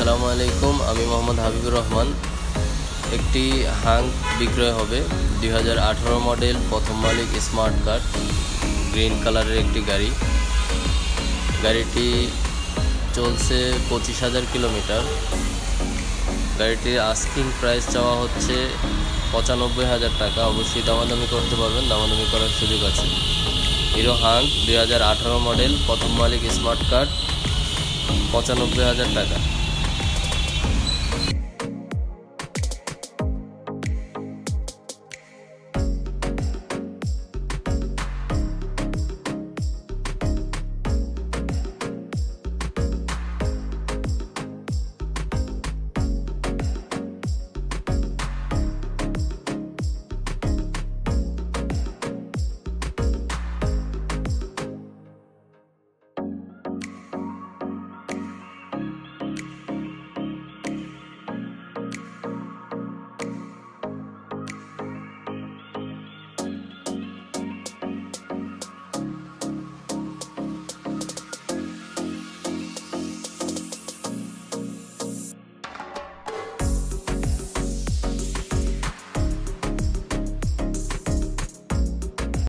আসসালামু আলাইকুম, আমি মোহাম্মদ হাবিবুর রহমান। একটি হাং বিক্রয় হবে দু হাজার আঠারো মডেল, প্রথম মালিক স্মার্ট কার্ড, গ্রিন কালারের একটি গাড়ি। গাড়িটি চলছে পঁচিশ হাজার কিলোমিটার। গাড়িটির আস্কিং প্রাইস চাওয়া হচ্ছে পঁচানব্বই হাজার টাকা। অবশ্যই দামাদামি করতে পারবেন, দামাদামি করার সুযোগ আছে। হিরো হাং, দুই মডেল, প্রথম মালিক স্মার্ট কার্ড, পঁচানব্বই হাজার টাকা।